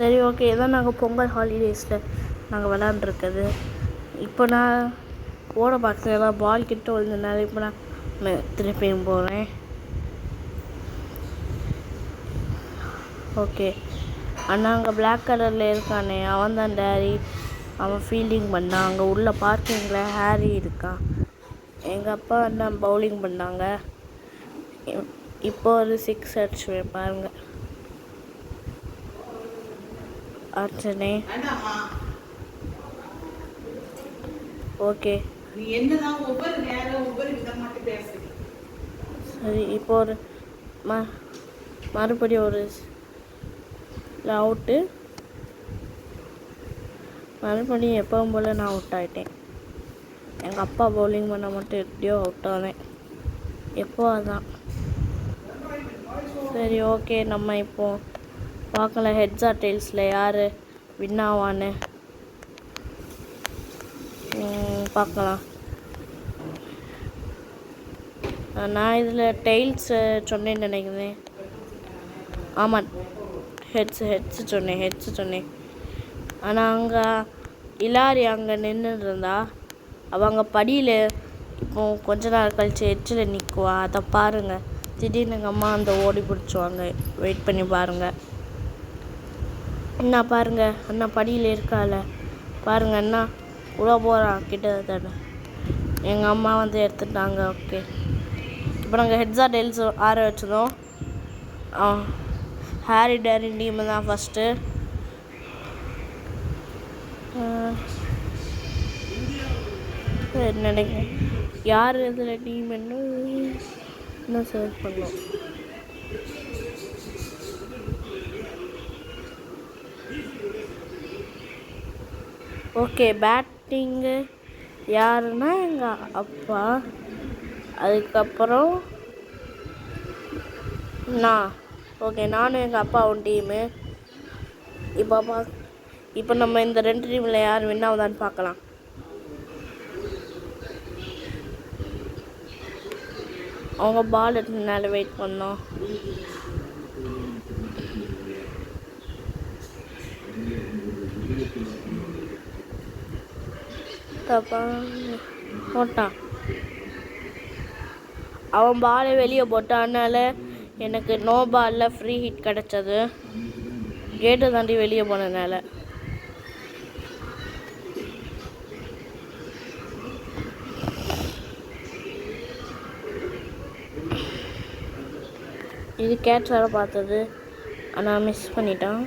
சரி ஓகே இதான் நாங்கள் பொங்கல் ஹாலிடேஸில் நாங்கள் விளாண்டுருக்குது இப்போ நான் ஓட பார்க்குறேன் பால் கிட்ட விழுந்தனால இப்போ நான் திருப்பியும் போகிறேன் ஓகே அண்ணா அங்கே பிளாக் கலரில் இருக்கானே. அவன் தான் டேரி அவன் ஃபீல்டிங் பண்ணான் அங்கே உள்ள பார்க்கிங்கில் ஹேரி இருக்கான் எங்கள் அப்பா அண்ணா பவுலிங் பண்ணாங்க. இப்போ ஒரு சிக்ஸ் அடிச்சுவேன் பாருங்கள் அர்ச்சனே. ஓகே. சரி இப்போ ஒரு ம மறுபடியும் ஒரு அவுட்டு மறுபடியும் எப்பவும் போல் நான் அவுட் ஆகிட்டேன் எங்கள் அப்பா பவுலிங் பண்ண மட்டும் எப்படியோ அவுட் ஆனேன் எப்போ அதான். சரி ஓகே நம்ம இப்போ பார்க்கலாம் ஹெட்ஸா டெய்ல்ஸில் யார் வின் ஆவான்னு? பார்க்கலாம். நான் இதில் டெய்ல்ஸ் சொன்னேன்னு நினைக்கிறேன். ஆமாம் ஹெட்ஸ் ஹெட்ஸ் சொன்னேன் ஹெட்ஸ் சொன்னேன். ஆனால் அங்கே இலாரி அங்கே நின்றுட்டு இருந்தா அவங்க படியில் இப்போ கொஞ்ச நாள் கழிச்சு எச்சில் நிற்குவா அதை பாருங்கள் திடீர்னு எங்கள் அம்மா அந்த ஓடி பிடிச்சுவாங்க. வெயிட் பண்ணி பாருங்கள் அண்ணா பாருங்க அண்ணா படியில் இருக்கால. பாருங்க அண்ணா உள்ள போகிறான் கிட்டத்தட்ட. எங்கள் அம்மா வந்து எடுத்துட்டாங்க ஓகே இப்போ நாங்கள் ஹெட்ஸா டெல்ஸ் ஆற வச்சதும் ஹாரி டேரி டீம் தான் ஃபஸ்ட்டு நினைக்கிறேன் யார் இதில் டீம் என்ன? இன்னும் சர்ச் பண்ணோம்? ஓகே பேட்டிங்கு யாருன்னா எங்கள் அப்பா. அதுக்கப்புறம் நான். ஓகே நானும் எங்கள் அப்பாவும் டீமு இப்போ பா இப்போ நம்ம இந்த ரெண்டு டீமில் யார் வின் ஆகுதான்னு பார்க்கலாம் அவங்க பால் நேரம் வெயிட் பண்ணோம். தப்பா போட்டான். அவன் பாலை வெளியே போட்டானால எனக்கு நோ பாலில் ஃப்ரீ ஹிட் கிடச்சது. கேட்டை தாண்டி வெளியே போனதுனால. இது கேட்ச் வர பார்த்தது. ஆனால் மிஸ் பண்ணிட்டான்.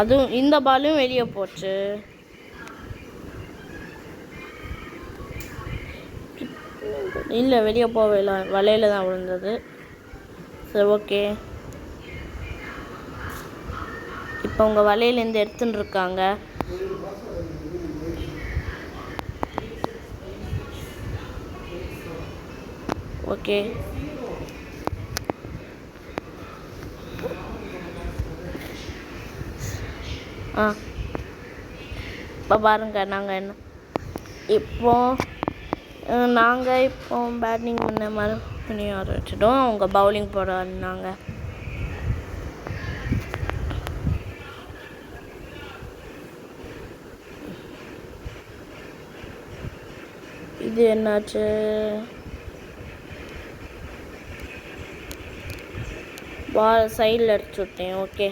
அதுவும் இந்த பாலும் வெளியே போச்சு. இல்லை வெளியே போகவே இல்லை. தான் விழுந்தது. சரி ஓகே. இப்போ உங்கள் வலையிலேருந்து எடுத்துன்னு இருக்காங்க. ஓகே. ஆ. இப்போ பாருங்க நாங்கள் என்ன இப்போது நாங்கள் இப்போ பேட்டிங் பண்ண மறுபடியும் ஆரம்பிச்சிட்டோம் அவங்க பவுலிங் போட வந்தாங்க. இது என்னாச்சு? பால் சைடில் அடிச்சு விட்டேன். ஓகே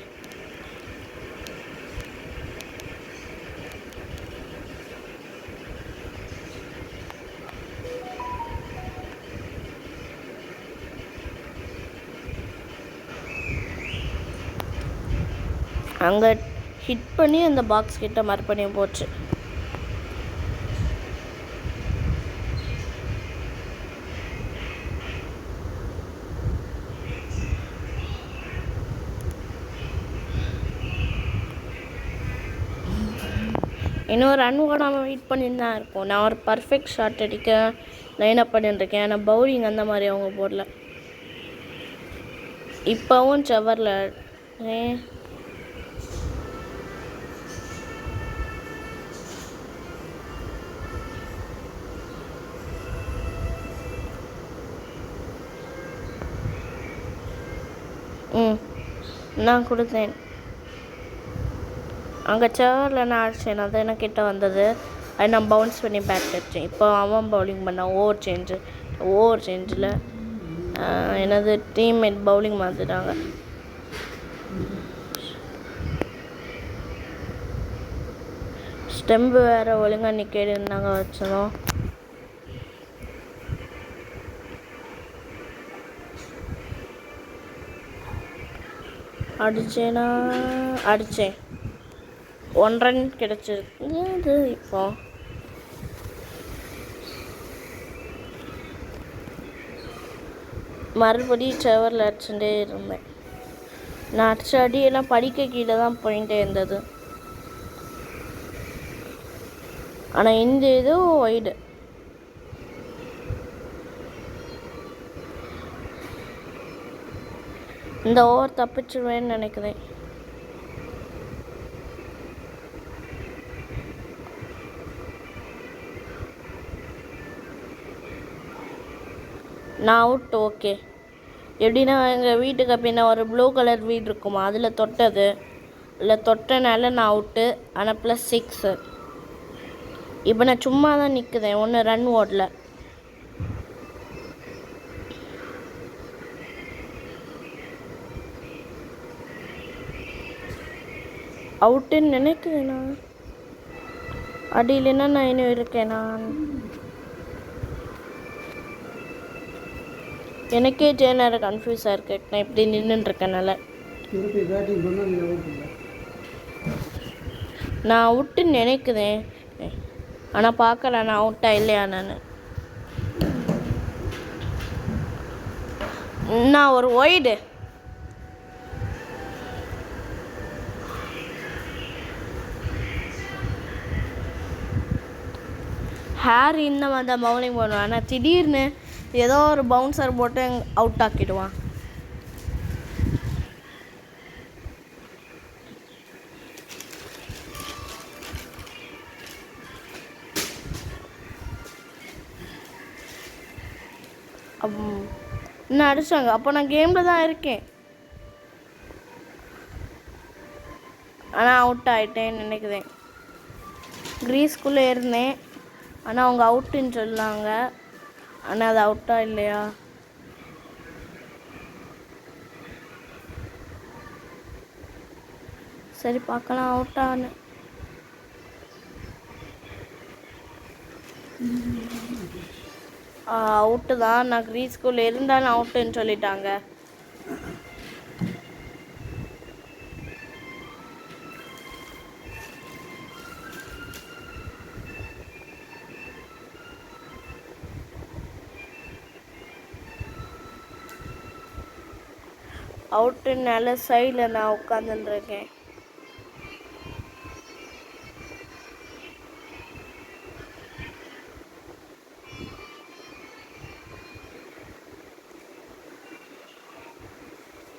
அங்கே ஹிட் பண்ணி அந்த பாக்ஸ் கிட்ட மறுபடியும் போச்சு. இன்னும் ரன் ஓடாமல் வெயிட் பண்ணிட்டு தான் இருக்கும். நான் ஒரு பர்ஃபெக்ட் ஷாட் அடிக்க லைன் அப் பண்ணிட்டுருக்கேன் ஆனால் பவுலிங் அந்த மாதிரி அவங்க போடல. இப்போவும் செவரில். நான் கொடுத்தேன். அங்கே சேர்ல நான் அடிச்சேன் அது எனக்கு கிட்ட வந்தது? அது நான் பவுன்ஸ் பண்ணி பேட் அடித்தேன் இப்போ அவன் பவுலிங் பண்ணான் ஓவர் சேஞ்சு ஓவர் சேஞ்சில் எனது டீம்மேட் பவுலிங் மாற்றிட்டாங்க ஸ்டெம்பு வேறு ஒழுங்காக நிற்க இருந்தாங்க வச்சதும் அடித்தேனா அடித்தேன் ஒன் ரன் கிடச்சிருக்கு. இது இப்போ? மறுபடியும் செவரில் அடிச்சுட்டே இருந்தேன். நான் அடிச்ச அடியெல்லாம் படிக்க கீழே தான் போயிட்டே இருந்தது. ஆனால் இந்த இது ஒய்டு இந்த ஓவர் தப்பிச்சிருவேன்னு நினைக்கிறேன். நான் அவுட் ஓகே எப்படின்னா எங்கள் வீட்டுக்கு பின்ன ஒரு ப்ளூ கலர் வீடு இருக்குமா அதில் தொட்டது. இல்லை தொட்டனால நான் அவுட்டு ஆனால் ப்ளஸ் சிக்ஸு இப்போ நான் சும்மா தான் நிற்குதேன் ஒன்று ரன் ஓடல. அவுட்டுன்னு நினைக்கிறேன் நான் அடியிலன்னா நான் இன்னும் இருக்கேன் நான்? எனக்கே ஜெய நேரம் கன்ஃபியூஸாக இருக்கு. நான் இப்படி நின்றுட்டுருக்கனால நான் அவுட்டுன்னு நினைக்கிறேன் ஆனால் பார்க்கல நான் அவுட்டா இல்லையா நான். நான் ஒரு ஒய்டு ஹேர் இந்த மாதிரி தான் பவுலிங் பண்ணுவான். ஆனால் திடீர்னு ஏதோ ஒரு பவுன்சர் போட்டு அவுட் ஆக்கிடுவான். அப் இன்னும் அடிச்சாங்க. அப்போ நான் கேமில் தான் இருக்கேன். ஆனால் அவுட் ஆகிட்டேன்னு நினைக்கிறேன். க்ரீஸ்குள்ளே இருந்தேன். ஆனால் அவங்க அவுட்டுன்னு சொன்னாங்க. ஆனால் அது அவுட்டா இல்லையா? சரி பார்க்கலாம் அவுட்டான்னு அவுட்டு தான். நான் க்ரீஸ்குள்ளே இருந்தாலும் அவுட்டுன்னு சொல்லிட்டாங்க. அவுட்டு அவுட்டுனால சைடில் நான் உட்காந்துருக்கேன்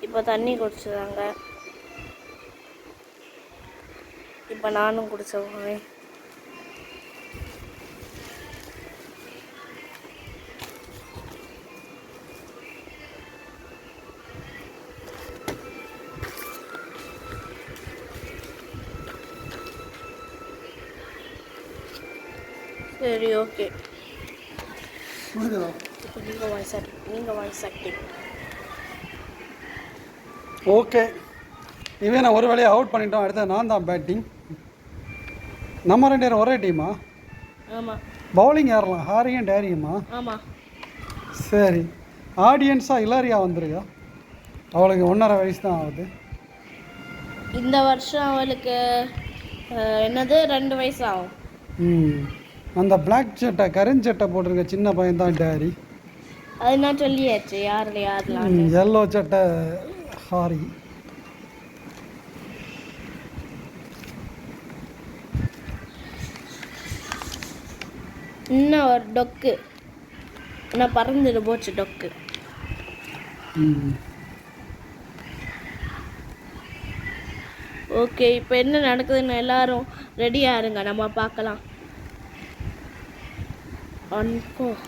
இப்போ தண்ணி குடிச்சுதாங்க. இப்போ நானும் குடிச்ச போவேன் சரி ஓகே. இப்போ நீங்கள் வாய்ஸ் ஆக்டிங் நீங்கள் வாய்ஸ் ஆக்டிங் ஓகே. இவன் நான் ஒரு வேலையை அவுட் பண்ணிட்டோம் அடுத்து நான் தான் பேட்டிங் நம்ம ரெண்டு பேரும் ஒரே டீமா ஆமாம் பவுலிங் யாரெல்லாம்? ஹாரியும் டேரியுமா ஆமாம் சரி. ஆடியன்ஸாக இலாரியா வந்திருக்கா? அவளுக்கு ஒன்றரை வயசு தான் ஆகுது. இந்த வருஷம் அவளுக்கு என்னது? ரெண்டு வயசு ஆகும். ம். அந்த பிளாக் சட்டை கருஞ்சட்டை போட்டிருக்க சின்ன பையன் தான் டேரி அது நான் சொல்லியாச்சு யாரில் யாரெல்லாம் எல்லோ சட்டை ஹாரி இன்னும் ஒரு டொக்கு. இன்னும் பறந்துட்டு போச்சு டொக்கு. ஓகே இப்போ என்ன நடக்குதுன்னு எல்லாரும் ரெடியாக இருங்க நம்ம பார்க்கலாம்.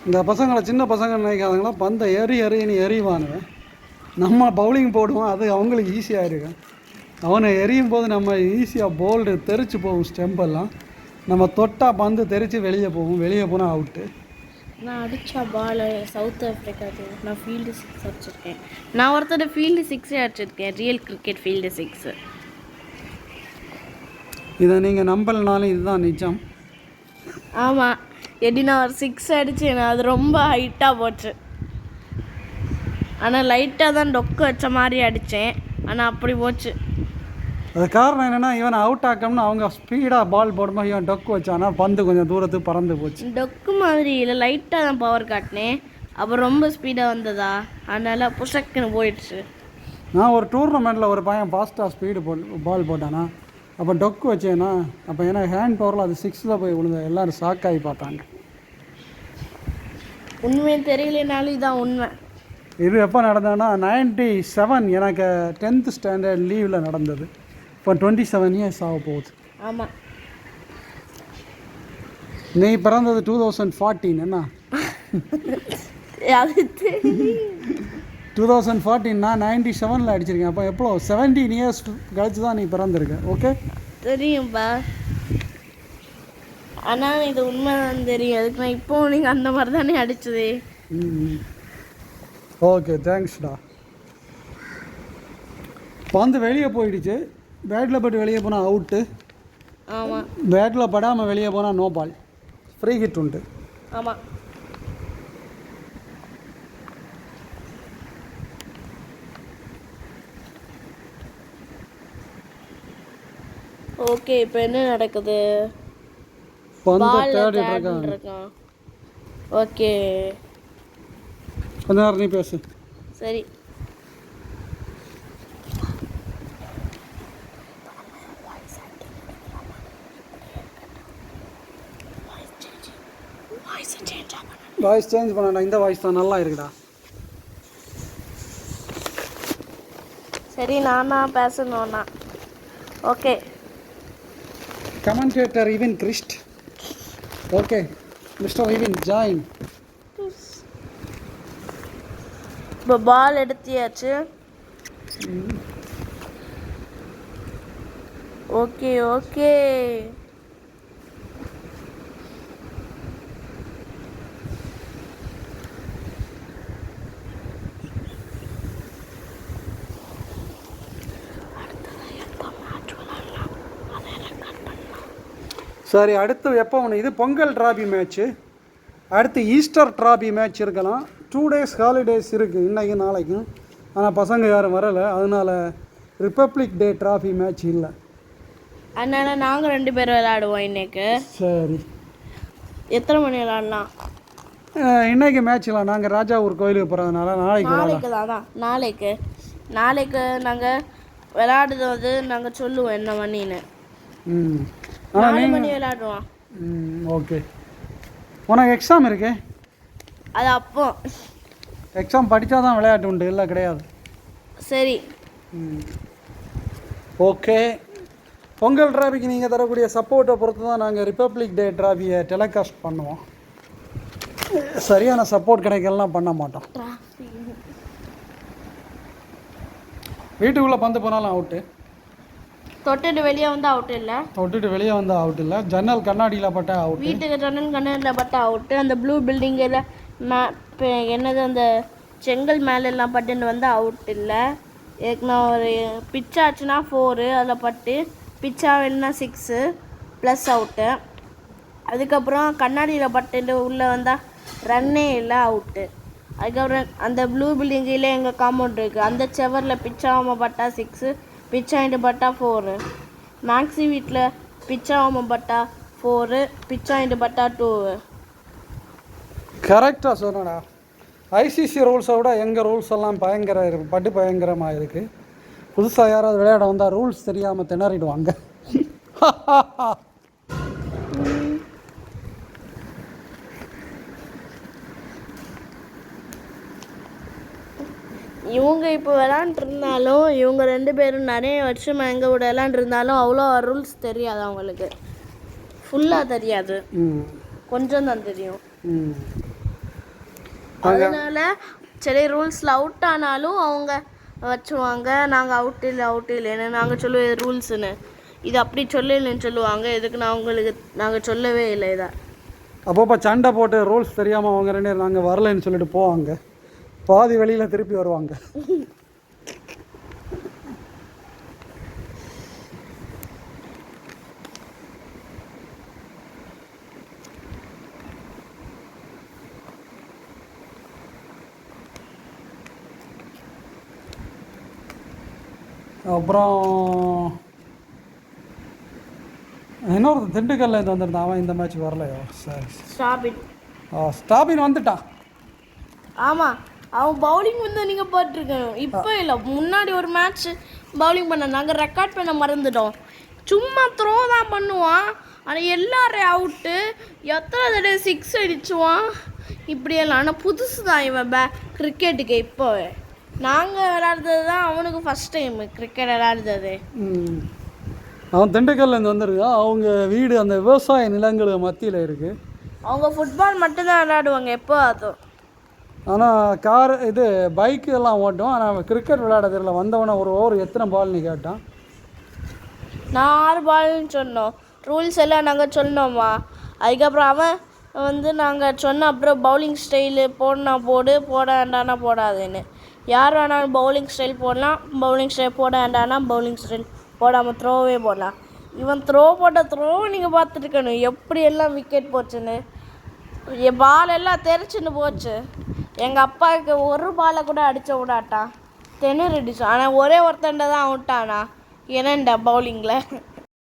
இந்த பசங்களை சின்ன பசங்க நினைக்காதங்களா பந்தை எறி எறின்னு எறிவானுவேன் நம்ம பவுலிங் போடுவோம் அது அவங்களுக்கு ஈஸியாக இருக்கும் அவனை எரியும் போது நம்ம ஈஸியாக போல்டு தெரிச்சு போகும் ஸ்டெம்பெல்லாம் நம்ம தொட்டா பந்து தெரிச்சு வெளியே போகும். வெளியே போனால் அவுட்டு நான் அடிச்சா பால் சவுத் ஆஃப்ரிக்காக்கு நான் ஃபீல்டு சிக்ஸ் அடிச்சிருக்கேன். நான் ஒருத்தர் ஃபீல்டு சிக்ஸே அடிச்சிருக்கேன். ரியல் கிரிக்கெட் ஃபீல்டு சிக்ஸு இதை நீங்கள் நம்பலனாலும் இதுதான் நிஜம். ஆமாம் எடி நான் ஒரு சிக்ஸ் அடிச்சேன் அது ரொம்ப ஹைட்டாக போச்சு. ஆனால் லைட்டாக தான் டொக்கு வச்ச மாதிரி அடித்தேன் ஆனால் அப்படி போச்சு. அது காரணம் என்னென்னா இவன் அவுட் ஆக்கணும்னு அவங்க ஸ்பீடாக பால் போடும்போது இவன் டொக்கு வச்சானா பந்து கொஞ்சம் தூரத்துக்கு பறந்து போச்சு. டொக்கு மாதிரி இல்லை லைட்டாக தான் பவர் காட்டினேன். அப்புறம் ரொம்ப ஸ்பீடாக வந்ததா? அதனால புஷக்குன்னு போயிடுச்சு. நான் ஒரு டூர்னமெண்ட்டில் ஒரு பையன் ஃபாஸ்ட்டாக ஸ்பீடு போட் பால் போட்டானா அப்போ டொக்கு வச்சேன்னா அப்போ ஏன்னா ஹேண்ட் பவரில் அது சிக்ஸில் போய் விழுந்த எல்லாரும் ஷாக் ஆகி பார்த்தாங்க. உண்மையை தெரியலனாலும் இதான் உண்மை. இது எப்போ நடந்ததுன்னா நைன்டி செவன் எனக்கு டென்த்து ஸ்டாண்டர்ட் லீவில் நடந்தது. இப்போ டுவெண்ட்டி செவன் இயர்ஸ் ஆக போகுது. ஆமாம் நீ பிறந்தது டூ தௌசண்ட் ஃபார்ட்டீன் என்ன? அது டூ தௌசண்ட் ஃபார்ட்டீன் நான் நைன்டி செவனில் அடிச்சிருக்கேன். அப்போ எப்போ செவன்டீன் இயர்ஸ் கழிச்சு தான் நீ பிறந்திருக்க. ஓகே தெரியும்பா. ஆனால் இது உண்மைதான் தெரியும். அதுக்கு நான் இப்போ நீங்கள் அந்த மாதிரி தானே அடிச்சது ஓகே தேங்க்ஸ்டா பந்து வெளியே போயிடுச்சு. பேட்டில் பட்டு வெளியே போனால் அவுட்டு ஆமாம் பேட்டில் படாமல் வெளியே போனால் நோ பால் ஃப்ரீ ஹிட் உண்டு. ஆமாம் ஓகே இப்போ என்ன நடக்குது? இருக்கான் ஓகே. கொஞ்ச நேரம் நீ பேசு. சரி. வாய்ஸ் சேஞ்ச் பண்ணடா இந்த வாய்ஸ் தான் நல்லா இருக்குடா. சரி நானா பேசணும்னா okay. commentator Evin Christ okay mister Evin join இப்போ பால் எடுத்தியாச்சு ஓகே ஓகே சரி அடுத்து எப்போ ஒன்று இது பொங்கல் டிராபி மேட்ச்சு. அடுத்து ஈஸ்டர் டிராபி மேட்ச் இருக்கலாம். டூ டேஸ் ஹாலிடேஸ் இருக்குது இன்றைக்கும் நாளைக்கும். ஆனால் பசங்க யாரும் வரலை. அதனால ரிப்பப்ளிக் டே டிராஃபி மேட்ச் இல்லை. அதனால நாங்கள் ரெண்டு பேரும் விளையாடுவோம் இன்னைக்கு. சரி. எத்தனை மணி விளையாடலாம்? அஹ், இன்னைக்கு மேட்ச்சில் நாங்கள் ராஜாவூர் கோயிலுக்கு போகிறதுனால நாளைக்கு நாளைக்கு தான்? நாளைக்கு. நாளைக்கு நாங்கள் விளையாடுறது வந்து நாங்கள் சொல்லுவோம் என்ன மணின்னு. ம். ஆனால் நாலு மணி விளையாடுவோம் ம் ஓகே. உனக்கு எக்ஸாம் இருக்கு? அது அப்போ. எக்ஸாம் படித்தா தான் விளையாட்டு உண்டு இல்லை கிடையாது. சரி. ஓகே. பொங்கல் டிராஃபிக்கு நீங்கள் தரக்கூடிய சப்போர்ட்டை பொறுத்து தான் நாங்கள் ரிப்பப்ளிக் டே டிராஃபியை டெலிகாஸ்ட் பண்ணுவோம். சரியான சப்போர்ட் கிடைக்கலாம் பண்ண மாட்டோம். வீட்டுக்குள்ளே பந்து போனாலும் அவுட்டு தொட்டுட்டு வெளியே வந்து அவுட் இல்லை? விட்டுட்டு வெளியே வந்தால் அவுட் இல்லை. ஜன்னல் கண்ணாடியில் பட்டா அவுட்டு வீட்டுக்கு ஜன்னல் கண்ணில் பட்டு அவுட்டு அந்த ப்ளூ பில்டிங்கில் என்னது அந்த செங்கல் மேலே எல்லாம் பட்டுன்னு வந்து அவுட் இல்லை. நான் ஒரு பிச் ஆச்சுன்னா ஃபோரு அதில் பட்டு பிச்சா வேணுன்னா சிக்ஸு ப்ளஸ் அவுட்டு அதுக்கப்புறம் கண்ணாடியில் பட்டுட்டு உள்ளே வந்தால் ரன்னே இல்லை அவுட்டு அதுக்கப்புறம் அந்த ப்ளூ பில்டிங்கில் எங்கள் காம்பவுண்ட் இருக்குது அந்த செவரில் பிச்சாகாமல் பட்டா சிக்ஸு பிச்சாயிட்டு பட்டா ஃபோரு மேக்ஸி வீட்டில் பிச்சாகாமல் பட்டா ஃபோரு பிச்சாயிட்டு பட்டா டூவு கரெக்டாக சொன்னடா ஐசிசி ரூல்ஸை விட எங்கள் ரூல்ஸ் எல்லாம் பயங்கர பட்டு பயங்கரமாக இருக்குது புதுசாக யாராவது விளையாட வந்தால் ரூல்ஸ் தெரியாமல் திணறிடுவாங்க. இவங்க இப்போ விளாண்டுருந்தாலும் இவங்க ரெண்டு பேரும் நிறைய வருஷம் எங்கள் கூட விளாண்டுருந்தாலும் அவ்வளோ ரூல்ஸ் தெரியாது அவங்களுக்கு. ஃபுல்லாக தெரியாது. கொஞ்சம் தான் தெரியும். அதனால சரி ரூல்ஸில் அவுட் ஆனாலும் அவங்க வச்சுருவாங்க நாங்கள் அவுட் இல்லை அவுட் இல்லைன்னு நாங்கள் சொல்லுவோம் ரூல்ஸுன்னு இது அப்படி சொல்லலைன்னு சொல்லுவாங்க. இதுக்கு நான் உங்களுக்கு நாங்கள் சொல்லவே இல்லை இதை. அப்பப்போ சண்டை போட்டு ரூல்ஸ் தெரியாமல் அவங்க ரெண்டு நாங்கள் வரலைன்னு சொல்லிட்டு போவாங்க. பாதி வெளியில் திருப்பி வருவாங்க. அப்புறம் இன்னொரு திண்டுக்கல்ல இருந்து வந்திருந்தான். அவன் இந்த மேட்ச் வரலையோ? சரி ஸ்டாப் இட் ஆ ஸ்டாபின் வந்துட்டான். ஆமாம் அவன் பவுலிங் வந்து நீங்கள் போட்டிருக்கணும். இப்போ இல்லை முன்னாடி ஒரு மேட்ச் பவுலிங் பண்ண நாங்கள் ரெக்கார்ட் பண்ண மறந்துட்டோம். சும்மா த்ரோ தான் பண்ணுவான். ஆனால் எல்லாரும் அவுட்டு எத்தனை தடவை சிக்ஸ் அடிச்சுவான்? இப்படியெல்லாம். ஆனால் புதுசு தான் இவன் பே கிரிக்கெட்டுக்கு இப்போ. நாங்கள் விளையாடுறது தான் அவனுக்கு ஃபஸ்ட் டைம் கிரிக்கெட் விளையாடுறது. ம். அவன் திண்டுக்கல்லேருந்து வந்திருக்கான் அவங்க வீடு அந்த விவசாய நிலங்களுக்கு மத்தியில் இருக்குது அவங்க ஃபுட்பால் மட்டும்தான் விளையாடுவாங்க எப்போ அதுவும். ஆனால் கார் இது பைக்கு எல்லாம் ஓட்டும் ஆனால் கிரிக்கெட் விளையாட தெரியல ஒரு ஓவர் எத்தனை பால்னு கேட்டான். நான் ஆறு பால்னு சொன்னோம். ரூல்ஸ் எல்லாம் நாங்கள் சொன்னோம்மா. அதுக்கப்புறம் அவன் வந்து நாங்கள் சொன்ன அப்புறம் பவுலிங் ஸ்டைலு போடனா போடு போட வேண்டானா போடாதுன்னு. யார் வேணாலும் பவுலிங் ஸ்டைல் போடலாம். பவுலிங் ஸ்டைல் போட வேண்டானா பவுலிங் ஸ்டைல் போடாமல் த்ரோவே போடலாம். இவன் த்ரோ போட்ட த்ரோ நீங்கள் பார்த்துருக்கணும். எப்படி எல்லாம் விக்கெட் போச்சுன்னு. என் பால் எல்லாம் தெரிச்சுன்னு போச்சு. எங்கள் அப்பாவுக்கு ஒரு பாலை கூட அடிச்ச விடாட்டான் திணறிடுச்சு ஆனால் ஒரே ஒருத்தண்ட தான் அவுட்டானா. என்னண்டா பவுலிங்கில்